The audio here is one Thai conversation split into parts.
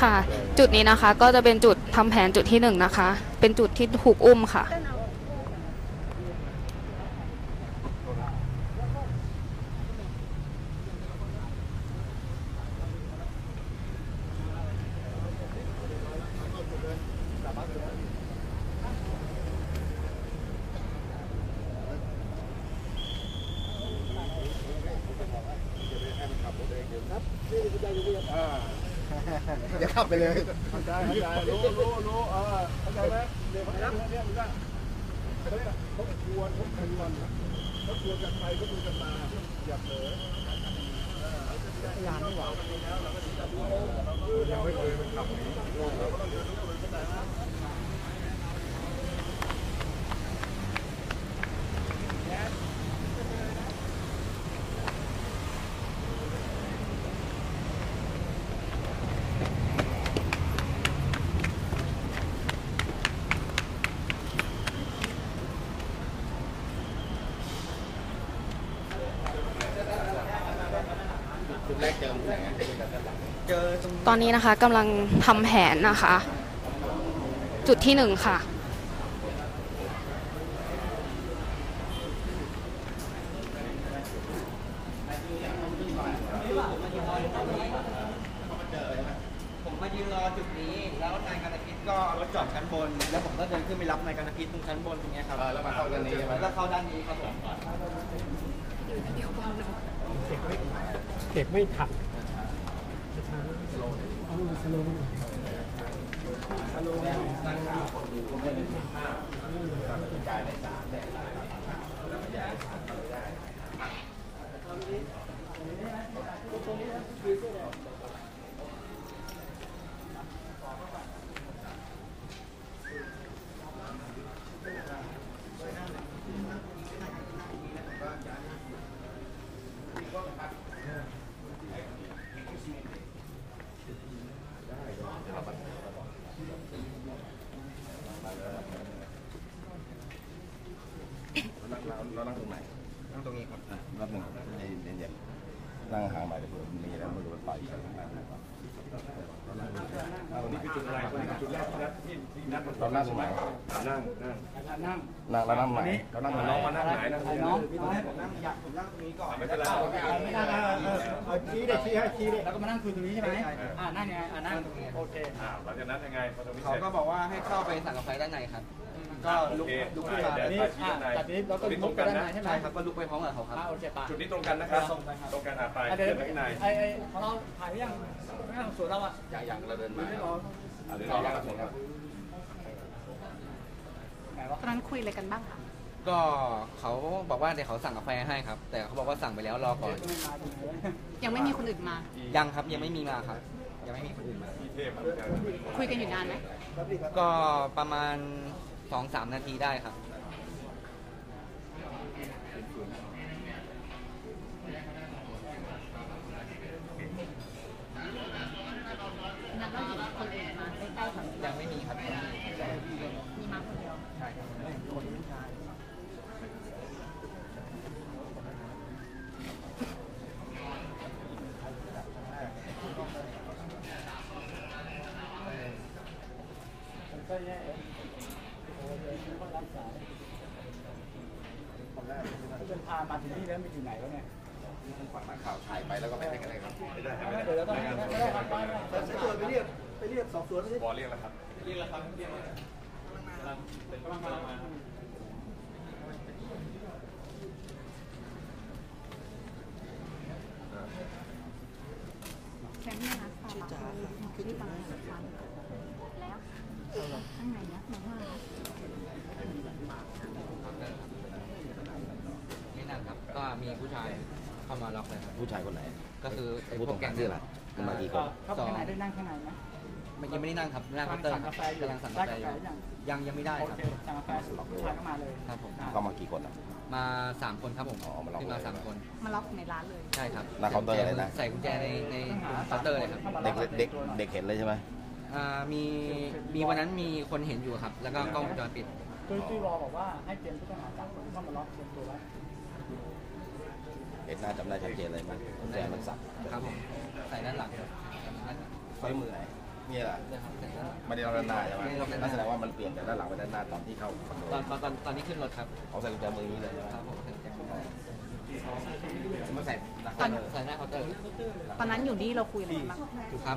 ค่ะ จุดนี้นะคะก็จะเป็นจุดทำแผนจุดที่หนึ่งนะคะ เป็นจุดที่ถูกอุ้มค่ะ เดี๋ยวขับไปเลยเข้าใจเข้าใจรู้รู้รู้เออเข้าใจไหมเดี๋ยวเนี่ยเนี่ยมันก็เขาเรียกทบทวนทบทวนทบทวรกันไปทบทวนกันมาอย่าเผลอยังไม่เคยมันขับหนีจุดแรกเจอที่ไหนอะเจอตรง ตอนนี้นะคะกำลังทำแผนนะคะ จุดที่หนึ่งค่ะ ผมมายืนรอจุดนี้ แล้วนายกานพิษก็เอารถจอดชั้นบน แล้วผมก็เดินขึ้นไปรับนายกานพิษตรงชั้นบนตรงเนี้ยครับเออแล้วมาเข้ากันนี้ใช่ไหม แล้วก็เข้าด้านนี้ครับผม เก็บไม่ทันเรานั่งตรงไหน นั่งตรงนี้ครับ อะรับหนึ่งไอ้เย็นๆนั่งห่างไปเดี๋ยวเผื่อมีแล้วมันจะไปปล่อยกันนี่คือจุดอะไรจุดแรกที่นัด เรานั่งตรงไหนนั่งนั่งนั่งเรานั่งไหนเรานั่งตรงไหนน้องมานั่งไหนนะน้องพี่ให้ผมนั่งอยากผมนั่งตรงนี้ก่อนไม่เป็นไรไม่นั่งนะเออเอาชี้ได้ชี้ให้ชี้ได้แล้วก็มานั่งคุยตรงนี้ใช่ไหมอ่านั่งยังไงอ่านั่งโอเคอ่าหลังจากนั้นยังไงพอตรงนี้เขาเสร็จก็บอกว่าให้เข้าไปสั่งกาแฟด้านในครับก็ลุกโอเคลุกขึ้นมาเดี๋ยวนี่อ่าจากนี้เราก็ลุกไปด้านในใช่ไหมใช่ครับก็ลุกไปพร้อมกับเขาครับอ่าโอเคป่ะจุดนี้ตรงกันนะครับตรงกันอะไปอะเดิเดี๋ยวนไปข้างในไอ้ไอ้ของเราถ่ายหรือยังไม่ต้องสวนเราอะอย่างอย่างเราเดินมาไม่รออะเดี๋ยวเรารับหนึ่งครับไหนวะ ตอนนั้นคุยอะไรกันบ้างคะก็เขาบอกว่าเดี๋ยวเขาสั่งกาแฟให้ครับ แต่เขาบอกว่าสั่งไปแล้วรอก่อนไม่มาถึงเลยยังไม่มีคนอื่นมา ยังครับยังไม่มีมาครับ ยังไม่มีคนอื่นมาที่เทพอะคุยกันอยู่นานไหมก็ประมาณสองสามนาทีได้ครับ นัดว่าหญิงคนอื่นมาใกล้ๆค่ะ ยังไม่มีครับ มีมาคนเดียว ใช่ครับ ก็แย่ เดินพามาถึงนี่แล้วมีอยู่ไหนแล้วเนี่ยฝั่งนักข่าวถ่ายไปแล้วก็ไปได้กันเลยครับไม่ได้เดี๋ยวเราต้องไม่ได้ทำไปไปเรียกไปเรียกสอบสวนบอเรียกแล้วครับแค่นี้นะชื่อจ๋าค่ะคือที่ฟังฟังแล้วข้างในนะน้องว่า ไม่นั่งครับ ก็ มีผู้ชายเข้ามาล็อกเลยครับ ผู้ชายคนไหนก็คือไอ้ผู้พต้วอกงแก๊การงชื่ออะไร มันมากี่คน เข้าไปข้างในได้นั่งข้างในไหมมันยังไม่ได้นั่งครับนั่งเคาน์เตอร์ครับกำลังสั่งกาแฟอยู่ยังยังไม่ได้โอครับ เคสั่งกาแฟผู้ชายก็มาเลยครับผม เข้ามากี่คนอะ มาสามคนครับผมอ๋อมาล็อกขึ้นมาเลย สามคนมาล็อกในร้านเลย ใช่ครับหน้าเคาน์เตอร์เลยนะ ใส่กุญแจในในเคาน์เตอร์เลยครับเด็กเด็กเด็กเห็นเลยใช่ไหม อ่ามีมีวันนั้นมีคนเห็นอยู่ครับ แล้วก็กล้องวงจรปิด คือที่รอบอกว่าให้เตรียมผู้ต้องหาสามคนเข้ามาล็อกเตรียมตัวไว้ เห็นหน้าจำได้ชัดเจนเลยมั้ยกุญแจมันสับครับผมใส่ด้านหลังครับไฟมือไหนอนี่แหละนะครับแต่ว่าไม่ได้ล็อกด้านหน้าใช่ไหมไม่ได้ล็อกด้านหน้านั่นแสดงว่ามันเปลี่ยนจากด้านหลังไปด้านหน้าตอนที่เข้าคอนโดตอนตอนตอนตอนที่ขึ้นรถครับเขาใส่กุญแจมืออย่างนี้เลยใช่ไหมครับผมใส่แจ็ค มันใส่หนักตอนเลยใส่หน้าเคาน์เตอร์ตอนนั้นอยู่นี่เราคุยอะไรกันบ้างครับ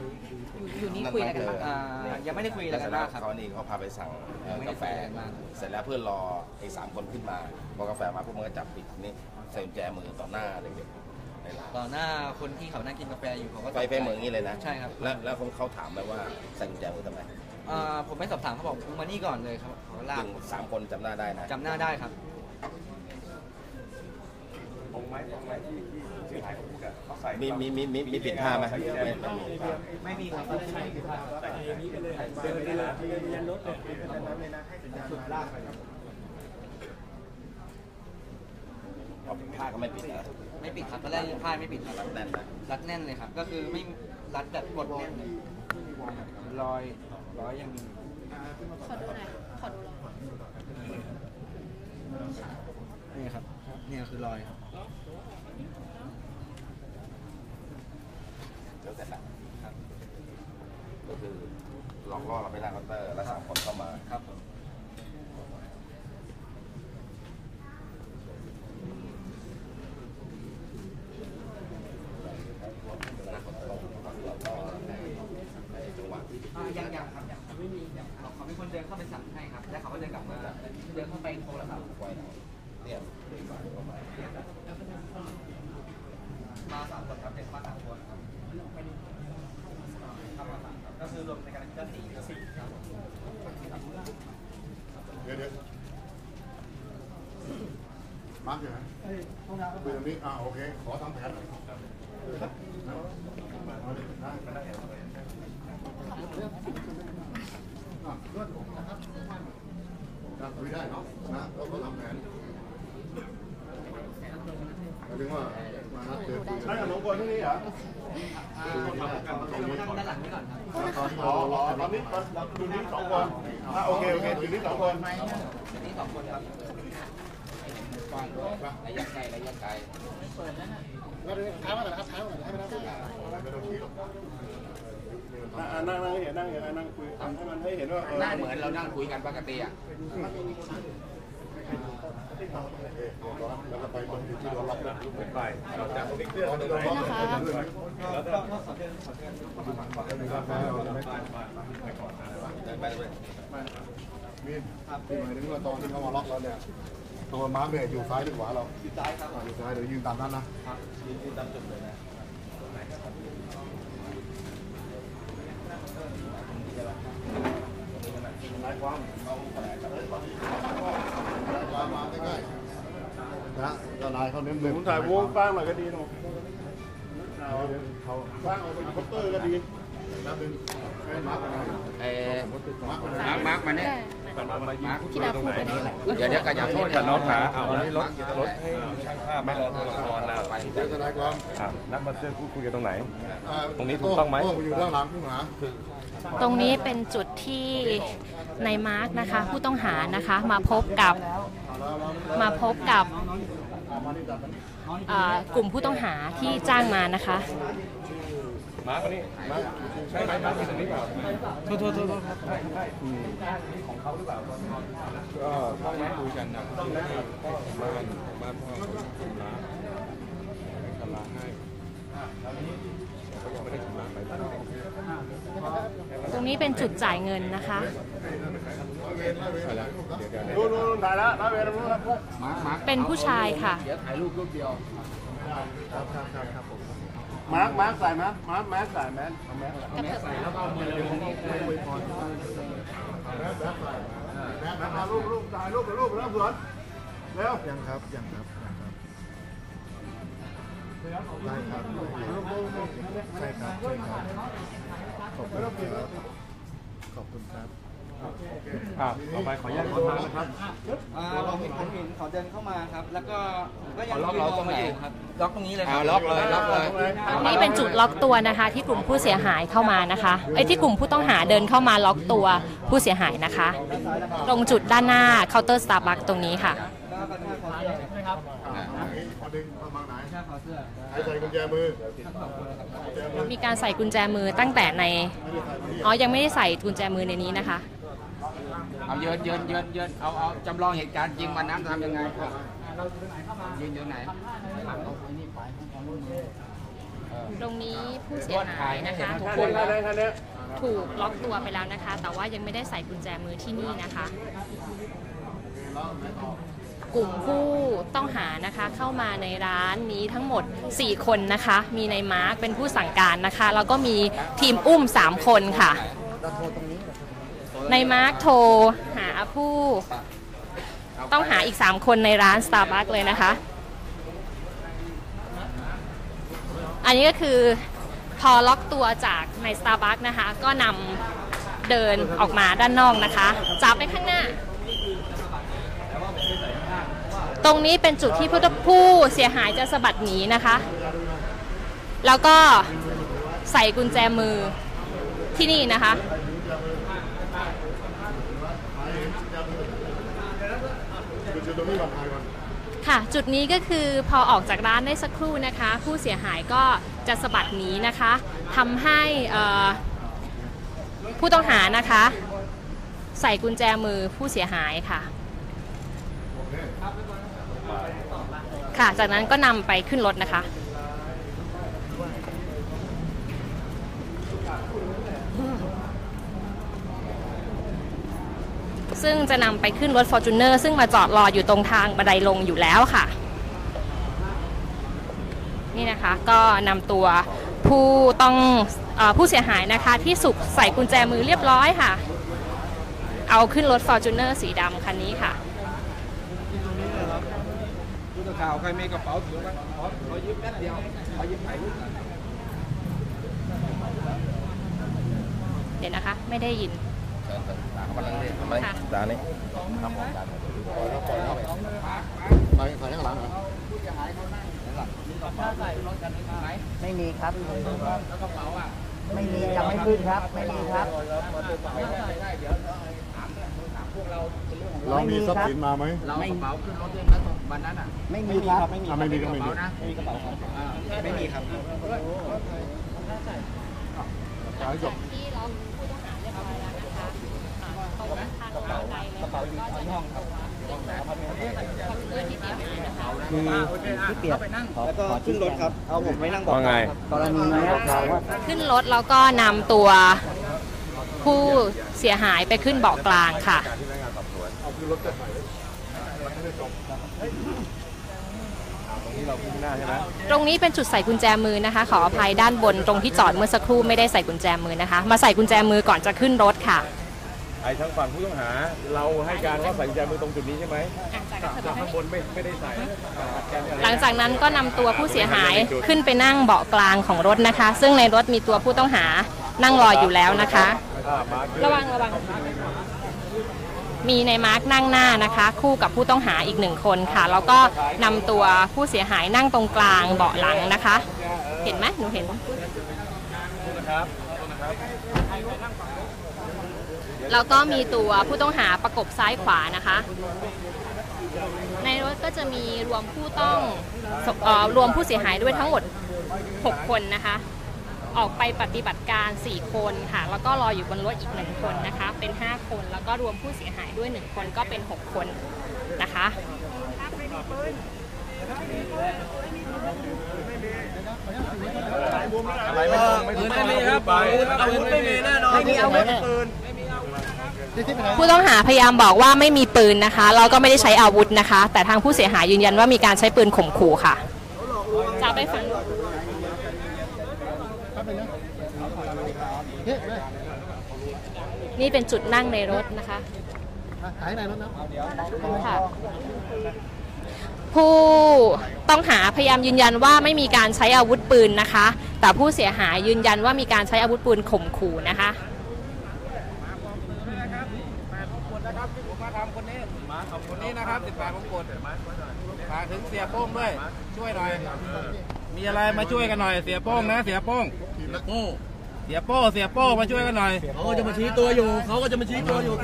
อยู่อยู่นี่คุยอะไรกันบ้างอ่ายังไม่ได้คุยอะไรกันมากครับเขานี่เขาพาไปสั่งเอ่อไม่ได้กาแฟคุยอะไรมากเสร็จแล้วเพื่อนรอไอ้สามคนขึ้นมาพอกาแฟมาพวกมันก็จับปิดนี่ใส่กุญแจมือต่อหน้าเด็กๆในร้านต่อหน้าคนที่เขานั่งกินกาแฟอยู่เขาก็ไฟไฟเหมือนอย่างนี้เลยนะใช่ครับแล้วแล้วเขาเขาถามไหมว่าใส่กุญแจมือทำไมอ่าผมไม่สอบถามเขาบอกมึงมานี่ก่อนเลยครับเขาลากถึงสามคนจำหน้าได้นะจำหน้าได้ครับ ตรงไหมตรงไหมที่ที่เสียหายเขาพูดอะเขาใส่มีมีมีมีมีปิดท่าไหมไม่ไม่มีไม่มีครับเอาผ้าก็ไม่ปิดนะไม่ปิดครับตอนแรกยังผ้าไม่ปิดครับรัดแน่นนะรัดแน่นเลยครับ ก็คือไม่รัดแบบกดแน่นเลยรอยรอยยังมีขอดูหน่อยขอดูเลยนี่ครับนี่คือรอยครับ เดี๋ยวเสร็จแล้วครับ ก็คือหลอกล่อเราไปหน้าเคาน์เตอร์แล้วสามคนเข้ามายังยังครับยังไม่มียังเขาเขาเป็นคนเดินเข้าไปสั่งให้ครับ แล้วเขาก็เดินกลับมา เดินเข้าไปโทรศัพท์ ไว้นะเนี่ยสายเข้ามา มาสามคนครับเป็นมาสามคนครับครับมาสามครับก็คือรวมในการก็สี่สี่ครับ เดี๋ยวเดี๋ยวมาร์คอยู่ไหนคุยตรงนี้อ่าโอเค ขอทำแผนหน่อยเอาดิได้ไปได้อะเพื่อนผมนะครับจะคุยได้เนาะนะเราก็ทำแผนหมายถึงว่ามานัดเจอคุยกันสองคนที่นี่เหรอ นั่งด้านหลังนี้ก่อนครับ อ๋ออ๋อตอนนี้ตอนอยู่นี่สองคนอะโอเคโอเคอยู่นี่สองคน อันนี้สองคนครับ ระยะไกลระยะไกลแล้วเดี๋ยวท้ายมาหน่อยนะครับท้ายมาหน่อยให้ม่ได้ไม่ต้งหรอกนั่งนั่งเห็นนั่งเห็นนั่งคุยทำให้มันให้เห็นว่าเออหน้าเหมือนเรานั่งคุยกันปกติอะแล้วก็ไปตรงที่เราล็อกนะไปเราจะตรงนี้เคลื่อนตรงนี้นะคะแล้วก็ขอเดินขอเดินไปก่อนเดินไปเลยมีหมายถึงว่าตอนที่เขามาล็อกเราเนี่ย ตัวม้าเนี่ยอยู่ซ้ายหรือขวาเราอยู่ซ้ายครับอยู่ซ้ายเดี๋ยวยืนตามนั้นนะยืนยืนตามจุดเลยนะนายความความมาใกล้ๆนะก็นายเขาเน้นๆผมถ่ายวงกว้างหน่อยก็ดีหนูเขาสร้างเอาเป็นคอปเตอร์ก็ดีแล้วเป็นให้มาร์กกันนะเออมาร์กกันนะมาร์ค มาร์คมาเนี่ยที่าพูดกันนี่แหละเดี๋ยวเดี๋ยวกันอย่าโทษแต่น้องขาเอาแล้รถรถให้ช่างภาพไม่รอตัวละครนะไปเดี๋ยวจะนายความครับนักบันเทิงพูดคุยกันตรงไหน ตรงนี้ถูกต้องไหมโอยู่ด้านหลังผู้หาตรงนี้เป็นจุดที่ในายมาร์กนะคะ ผู้ต้องหานะคะมาพบกับมาพบกับกลุ่มผู้ต้องหาที่จ้างมานะคะ มาร์คนี่มาร์คใช่ไหมมาร์คมีตรงนี้เปล่าโทษโทษโทษโทษครับใช่ใช่ของเขาหรือเปล่าก็ต้องมาคุยกันนะต้องนะก็บ้านบ้านพ่อคุณน้าชำระให้เขายังไม่ได้ชำระไปตรงนี้เป็นจุดจ่ายเงินนะคะใช่แล้วเดี๋ยวเดี๋ยวดูดูถ่ายแล้วถ่ายไปแล้วครับเป็นผู้ชายค่ะ มาร์กมาร์กใส่มาร์กมาร์กมาร์กใส่แมสแมสแมสใส่แล้วก็มือเดียวแมสแมสใส่แมสถ่ายรูปรูปถ่ายรูปถ่ายรูปแล้วสวนเร็วยังครับยังครับได้ครับใช่ครับใช่ครับขอบคุณครับขอบคุณครับ อ่าต่อไปขออนุญาตคนมานะครับ อ่าผมเห็นผมเห็นเขาเดินเข้ามาครับ แล้วก็ก็ยังยืนรอมาอยู่ครับล็อกตรงนี้เลยครัเอาล็อกเลยล็อกเลยตรงนี้เป็นจุดล็อกตัวนะคะ ที่กลุ่มผู้เสียหายเข้ามานะคะไอ้ยที่กลุ่มผู้ต้องหาเดินเข้ามาล็อกตัวผู้เสียหายนะคะ ตรงจุดด้านหน้าเคาน์เตอร์สตาร์บัคตรงนี้ค่ะแล้วก็หน้าเขาเดินขอดึงประมาณไหนไหนใครใส่กุญแจมือกุญแจมือมีการใส่กุญแจมือตั้งแต่ในไม่ได้ใส่มืออ๋อยังไม่ได้ใส่กุญแจมือในนี้นะคะ เอาเยินเยินเยินเยินเอาเอาจำลองเหตุการณ์จริงวันนั้นทำยังไงครับยืนอยู่ไหนตรงนี้ผู้เสียหายนะคะทุกคนถูกล็อกตัวไปแล้วนะคะ แต่ว่ายังไม่ได้ใส่กุญแจมือที่นี่นะคะ กลุ่มผู้ต้องหานะคะเข้ามาในร้านนี้ทั้งหมด 4 คนนะคะ มีในมาร์คเป็นผู้สั่งการนะคะ แล้วก็มีทีมอุ้ม 3 คนค่ะ ในมาร์คโทรหาผู้ต้องหาอีก 3 คนในร้าน Starbucks เลยนะคะ อันนี้ก็คือพอล็อกตัวจากใน Starbucks นะคะ ก็นำเดินออกมาด้านนอกนะคะจับไปข้างหน้า ตรงนี้เป็นจุดที่ผู้ผู้เสียหายจะสะบัดหนีนะคะ แล้วก็ใส่กุญแจมือที่นี่นะคะ คือจุดต รงนี้ก่อนถ่ายก่อนค่ะ จุดนี้ก็คือพอออกจากร้านได้สักครู่นะคะ ผู้เสียหายก็จะสะบัดหนีนะคะทำให้ผู้ต้องหานะคะ ใส่กุญแจมือผู้เสียหายค่ะ ค่ะ จากนั้นก็นำไปขึ้นรถนะคะ ซึ่งจะนำไปขึ้นรถ Fortuner ซึ่งมาจอดรออยู่ตรงทางบันไดลงอยู่แล้วค่ะ นี่นะคะก็นำตัวผู้ต้องเออผู้เสียหายนะคะที่สุกใส่กุญแจมือเรียบร้อยค่ะ เอาขึ้นรถ Fortuner สีดำคันนี้ค่ะผู้สื่อข่าวใครมีกระเป๋าถือไหมขอขอยืมแป๊บเดียวขอยืมถ่ายรูปหน่อยเดี๋ยวนะคะ ไม่ได้ยิน เชิญตาเข้ามานั่งเล่นทำไมค่ะตานี่ทำของตาปล่อยแล้วปล่อยแล้วถ่ายถ่ายข้างหลังเหรอไม่มีครับไม่มียังไม่ขึ้นครับ ไม่มีครับเรามีทรัพย์สินมาไหมเราเอากระเป๋าขึ้นรถด้วยนะวันนั้นอะ ไม่มีครับ ไม่มีอะไม่มีก็ไม่มีนะไม่มีกระเป๋าครับไม่มีครับ ร้านไกลเลยก็จะมีห้องครับเพื่อนที่เสียหายนะคะที่เปียกขอแล้วก็ขอขึ้นรถครับ เอาผมไว้นั่งเบอกว่าไงกรณีเนี้ยถามว่าขึ้นรถแล้วก็นำตัวผู้เสียหายไปขึ้นเบาะกลางค่ะ ตรงนี้เป็นจุดใส่กุญแจมือนะคะ ขออภัยด้านบนตรงที่จอดเมื่อสักครู่ไม่ได้ใส่กุญแจมือนะคะ มาใส่กุญแจมือก่อนจะขึ้นรถค่ะ ไอ้ทางฝั่งผู้ต้องหา เราให้การว่าใส่กุญแจมือตรงจุดนี้ใช่ไหมจากข้างบนไม่ไม่ได้ใส่หลังจากนั้นก็นำตัวผู้เสียหายขึ้นไปนั่งเบาะกลางของรถนะคะ ซึ่งในรถมีตัวผู้ต้องหานั่งรออยู่แล้วนะคะอ่ามาระวังระวัง มีในมาร์กนั่งหน้านะคะ คู่กับผู้ต้องหาอีกหนึ่งคนค่ะ แล้วก็นำตัวผู้เสียหายนั่งตรงกลางเบาะหลังนะคะ เห็นไหมหนูเห็น แล้วก็มีตัวผู้ต้องหาประกบซ้ายขวานะคะ ในรถก็จะมีรวมผู้ต้องออรวมผู้เสียหายด้วยทั้งหมด 6 คนนะคะ ออกไปปฏิบัติการ 4 คนค่ะ แล้วก็รออยู่บนรถอีก 1 คนนะคะ เป็น 5 คน แล้วก็รวมผู้เสียหายด้วย 1 คนก็เป็น 6 คนนะคะอะไรไม่ต้องไม่ต้องไม่มีครับอาวุธไม่มีแน่นอนไม่มีอาวุธปืน ผู้ต้องหาพยายามบอกว่าไม่มีปืนนะคะ แล้วก็ไม่ได้ใช้อาวุธนะคะ แต่ทางผู้เสียหายยืนยันว่ามีการใช้ปืนข่มขู่ค่ะจะไปฟังนี่เป็นจุดนั่งในรถนะคะถ่ายไหนรถนะค่ะผู้ต้องหาพยายามยืนยันว่าไม่มีการใช้อาวุธปืนนะคะ แต่ผู้เสียหายยืนยันว่ามีการใช้อาวุธปืนข่มขู่นะคะ มาขอบ คนนี้นะครับสิบแปดมงกุฎฝากถึงเสียโป้งด้วย ช่วยหน่อย มีอะไรมาช่วยกันหน่อย เสียโป้งนะ เสียโป้ง โป้เสียโป้ เสียโป้มาช่วยกันหน่อย เขาก็จะมาชี้ตัวอยู่ เขาก็จะมาชี้ตัวอยู่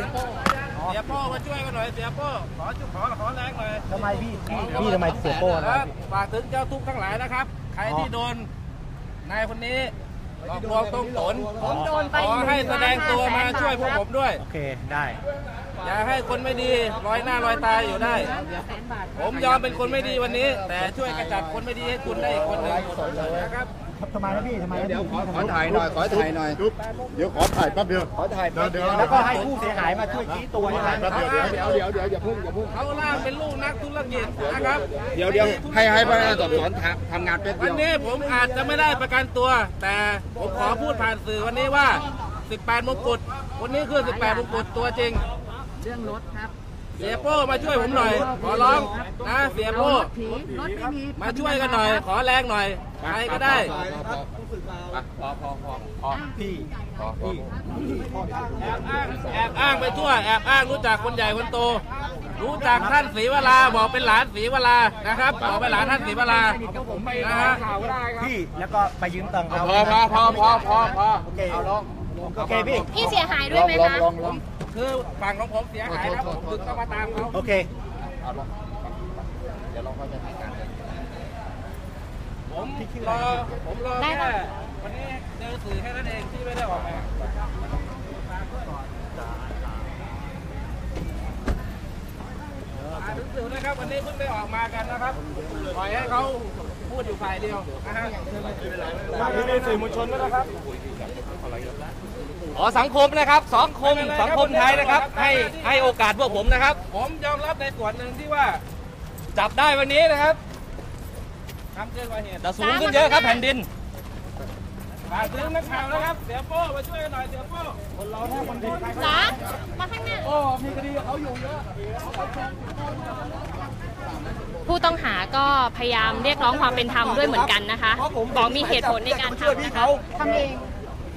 อ๋อเสียโป้มาช่วยกันหน่อย เสียโป้ ขอจุขอขอแรงหน่อยทำไมพี่ พี่พี่ทำไมเสียโป้นะแล้วฝากถึงเจ้าทุกข์ทั้งหลายนะครับ ใครที่โดนนายคนนี้หลอกลวงต้มตนผมโดนไปขอให้แสดงตัวมาช่วยพวกผมด้วย โอเค ได้ อย่าให้คนไม่ดีลอยหน้าลอยตาอยู่ได้ ผมยอมเป็นคนไม่ดีวันนี้ แต่ช่วยกระจัดคนไม่ดีให้คุณได้อีกคนหนึ่งนะครับทำไมนะพี่ทำไมนะพี่พี่ทำไมถ่ายหน่อยขอถ่ายหน่อยเดี๋ยวขอถ่ายแป๊บเดียวขอถ่ายเดี๋ยวแล้วก็ให้ผู้เสียหายมาช่วยชี้ตัวใช่ไหมแป๊บเดียวเดี๋ยวเดี๋ยวเดี๋ยวเดี๋ยวอย่าพุ่งอย่าพุ่งเขาล่างเป็นลูกนักธุรกิจนะครับเดี๋ยวเดี๋ยวให้ให้พนักงานสอบสวนทำงานแป๊บวัเดีนยวนี้ผมอาจจะไม่ได้ประกันตัว แต่ผมขอพูดผ่านสื่อวันนี้ว่า 18มงกุฎวันนี้คือ 18มงกุฎตัวจริงเรื่องรถครับเสียโป้มาช่วยผมหน่อย ขอร้องนะเสียโป้รถผีรถไม่มีมาช่วยกันหน่อย ขอแรงหน่อยใครก็ได้พอพอพอพอพี่พอพอแอบอ้างแอบอ้างไปทั่วแอบอ้างรู้จักคนใหญ่คนโต รู้จักท่านศรีวราบอกเป็นหลานศรีวรานะครับบอกเป็นหลานท่านศรีวรานะฮะพี่แล้วก็ไปยืมตังค์เขาพอพอพอพอพอพอโอเคเอาลงโอเคพี่พี่เสียหายด้วยไหมคะผม คือฝั่งของผมเสียหายแล้วผมถึงต้องมาตามเขาโอเคผมรอผมรอได้แค่ปะวันนี้เจอสื่อแค่นั้นเองที่ไม่ได้ออกมาอ่านหนังสือนะครับวันนี้เพิ่งได้ออกมากันนะครับปล่อยให้เขาพูดอยู่ฝ่ายเดียวนะฮะที่นี่สื่อมวลชนด้วยนะครับ อ๋อสังคมนะครับสังคมสังคมไทยนะครับ ให้ให้โอกาสพวกผมนะครับ ผมยอมรับในส่วนหนึ่งที่ว่า จับได้วันนี้นะครับทำเกินกว่าเหตุแต่สูงขึ้นเยอะครับแผ่นดินฝากถึงนักข่าวนะครับ เสียโป้มาช่วยกันหน่อยเสียโป้จ๋ามาข้างหน้าผู้ต้องหาก็พยายามเรียกร้องความเป็นธรรมด้วยเหมือนกันนะคะบอกมีเหตุผลในการทำนะคะทำเอง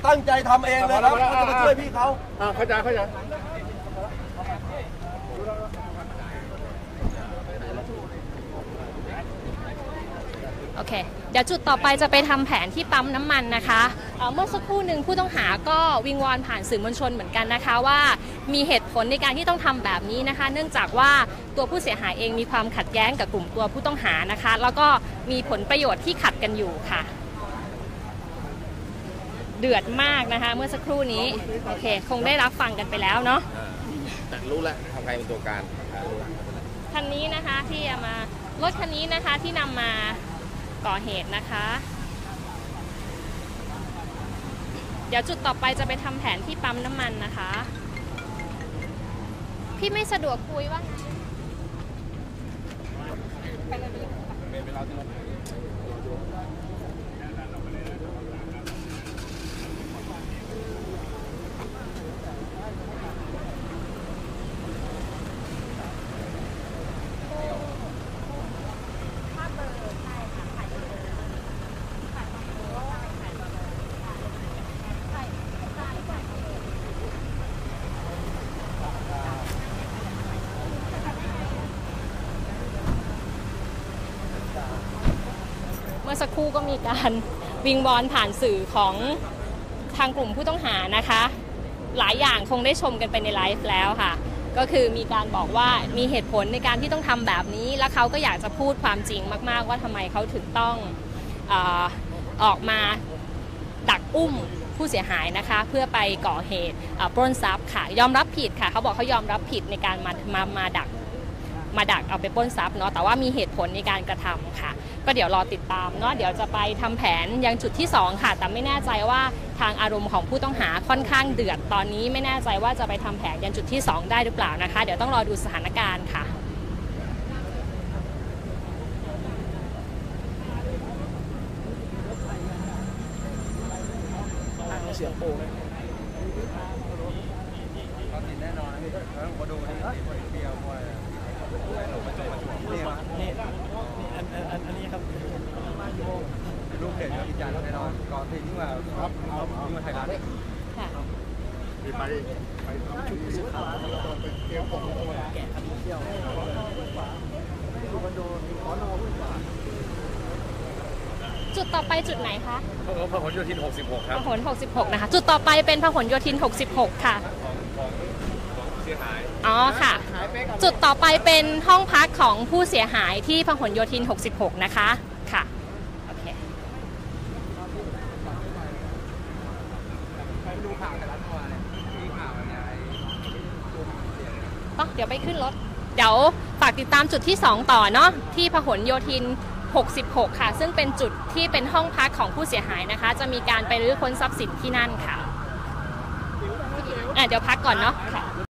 ตั้งใจทำเองเลยครับจะมาช่วยพี่เขาอ่าเข้าใจเข้าใจโอเค เดี๋ยวจุดต่อไปจะไปทำแผนที่ปั๊มน้ำมันนะคะเอ่อเมื่อสักครู่หนึ่งผู้ต้องหาก็วิงวอนผ่านสื่อมวลชนเหมือนกันนะคะว่ามีเหตุผลในการที่ต้องทำแบบนี้นะคะ เนื่องจากว่าตัวผู้เสียหายเองมีความขัดแย้งกับกลุ่มตัวผู้ต้องหานะคะ แล้วก็มีผลประโยชน์ที่ขัดกันอยู่ค่ะ เดือดมากนะคะ เมื่อสักครู่นี้โอเค คงได้รับฟังกันไปแล้วเนาะแต่รู้แล้วทำใครเป็นตัวการอ่ารู้แล้วคันนี้นะคะที่เอามารถคันนี้นะคะที่นำมาก่อเหตุนะคะ เดี๋ยวจุดต่อไปจะไปทำแผนที่ปั๊มน้ำมันนะคะ พี่ไม่สะดวกคุยว่าไงเมื่อ สักครู่ก็มีการวิงวอนผ่านสื่อของทางกลุ่มผู้ต้องหานะคะ หลายอย่างคงได้ชมกันไปในไลฟ์แล้วค่ะ ก็คือมีการบอกว่ามีเหตุผลในการที่ต้องทำแบบนี้ แล้วเขาก็อยากจะพูดความจริงมากๆ ว่าทำไมเขาถึงต้องอออกมาดักอุ้มผู้เสียหายนะคะ เพื่อไปก่อเหตุปล้นทรัพย์ค่ะ ยอมรับผิดค่ะ เขาบอกเขายอมรับผิดในการมามามาดักมาดักเอาไปปล้นทรัพย์เนาะแต่ว่ามีเหตุผลในการกระทำค่ะ ก็เดี๋ยวรอติดตามเนาะเดี๋ยวจะไปทำแผนยังจุดที่ 2 ค่ะ แต่ไม่แน่ใจว่าทางอารมณ์ของผู้ต้องหาค่อนข้างเดือดตอนนี้ไม่แน่ใจว่าจะไปทำแผนยังจุดที่ 2 ได้หรือเปล่านะคะ เดี๋ยวต้องรอดูสถานการณ์ค่ะลูกเด็กยืนยันแน่นอนก่อนที่นี่มาครับนี่มาไทยรัฐ ค่ะ ไปไปทำชุดสื่อข่าวไปเตรียมของแกะคดีเที่ยว จุด ต่อไปจุดไหนคะพหลโยธิน 66ครับพหล66 นะคะ จุดต่อไปเป็นพหลโยธิน 66 ค่ะ ของสียหาย อ๋อค่ะ จุดต่อไปเป็นห้องพักของผู้เสียหายที่พหลโยธิน 66 นะคะ ค่ะ โอเคอ๋อเดี๋ยวไปขึ้นรถ เดี๋ยวฝากติดตามจุดที่ 2 ต่อเนาะที่พหลโยธิน 66 ค่ะ ซึ่งเป็นจุดที่เป็นห้องพักของผู้เสียหายนะคะ จะมีการไปรื้อค้นทรัพย์สินที่นั่นค่ะอะเดี๋ยวพักก่อนเนาะค่ะ